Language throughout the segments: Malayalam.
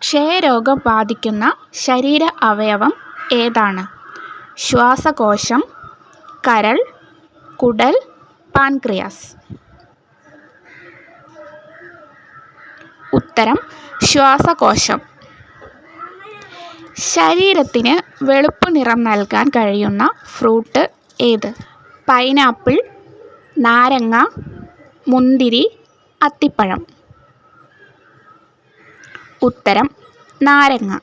ക്ഷയരോഗം ബാധിക്കുന്ന ശരീര അവയവം ഏതാണ്? ശ്വാസകോശം കരൾ കുടൽ പാൻക്രിയാസ്. ഉത്തരം ശ്വാസകോശം. ശരീരത്തിന് വെളുപ്പ് നിറം നൽകാൻ കഴിയുന്ന ഫ്രൂട്ട് ഏത്? പൈനാപ്പിൾ നാരങ്ങ മുന്തിരി അത്തിപ്പഴം. ഉത്തരം നാരങ്ങ.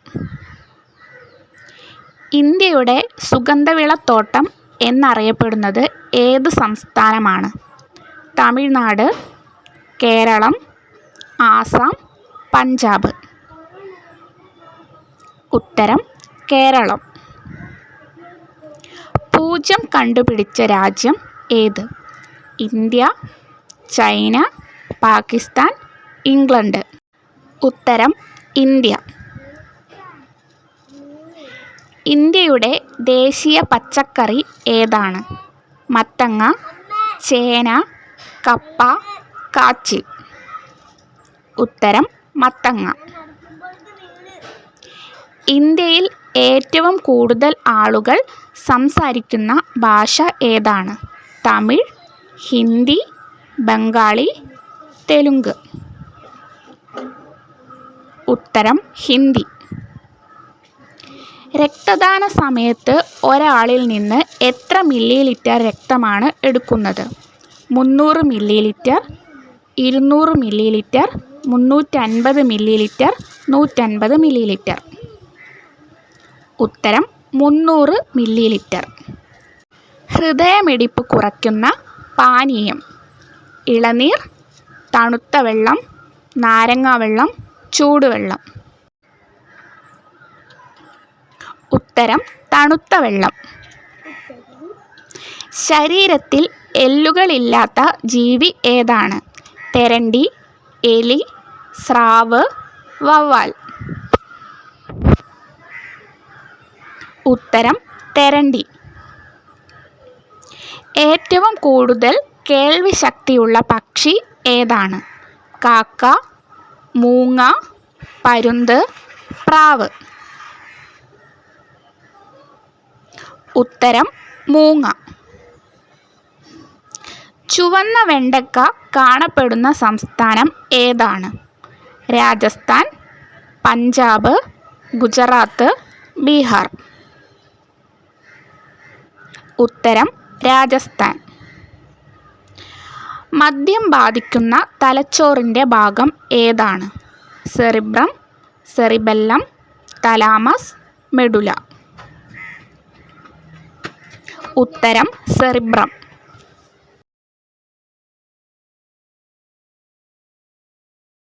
ഇന്ത്യയുടെ സുഗന്ധവിളത്തോട്ടം എന്നറിയപ്പെടുന്നത് ഏത് സംസ്ഥാനമാണ്? തമിഴ്നാട് കേരളം ആസാം പഞ്ചാബ്. ഉത്തരം കേരളം. പൂജ്യം കണ്ടുപിടിച്ച രാജ്യം ഏത്? India China Pakistan England. ഉത്തരം ഇന്ത്യ. ഇന്ത്യയുടെ ദേശീയ പച്ചക്കറി ഏതാണ്? മത്തങ്ങ ചേന കപ്പ കാച്ചിൽ. ഉത്തരം മത്തങ്ങ. ഇന്ത്യയിൽ ഏറ്റവും കൂടുതൽ ആളുകൾ സംസാരിക്കുന്ന ഭാഷ ഏതാണ്? തമിഴ് ഹിന്ദി ബംഗാളി തെലുങ്ക്. ഉത്തരം ഹിന്ദി. രക്തദാന സമയത്ത് ഒരാളിൽ നിന്ന് എത്ര മില്ലി ലിറ്റർ രക്തമാണ് എടുക്കുന്നത്? മുന്നൂറ് മില്ലി ലിറ്റർ ഇരുന്നൂറ് മില്ലി ലിറ്റർ മുന്നൂറ്റൻപത് മില്ലി ലിറ്റർ നൂറ്റൻപത് മില്ലി ലിറ്റർ ഉത്തരം മുന്നൂറ് മില്ലി ലിറ്റർ ഹൃദയമിടിപ്പ് കുറയ്ക്കുന്ന പാനീയം. ഇളനീർ തണുത്ത വെള്ളം നാരങ്ങാ വെള്ളം ചൂടുവെള്ളം. ഉത്തരം തണുത്ത വെള്ളം. ശരീരത്തിൽ എല്ലുകളില്ലാത്ത ജീവി ഏതാണ്? തെരണ്ടി എലി സ്രാവ് വവ്വാൽ. ഉത്തരം തെരണ്ടി. ഏറ്റവും കൂടുതൽ കേൾവി ശക്തിയുള്ള പക്ഷി ഏതാണ്? കാക്ക മൂങ്ങ പരുന്ത് പ്രാവ്. ഉത്തരം മൂങ്ങ. ചുവന്ന വെണ്ടക്ക കാണപ്പെടുന്ന സംസ്ഥാനം ഏതാണ്? രാജസ്ഥാൻ പഞ്ചാബ് ഗുജറാത്ത് ബീഹാർ. ഉത്തരം രാജസ്ഥാൻ. മദ്യം ബാധിക്കുന്ന തലച്ചോറിന്റെ ഭാഗം ഏതാണ്? Cerebrum cerebellum thalamus medulla. ഉത്തരം സെറിബ്രം.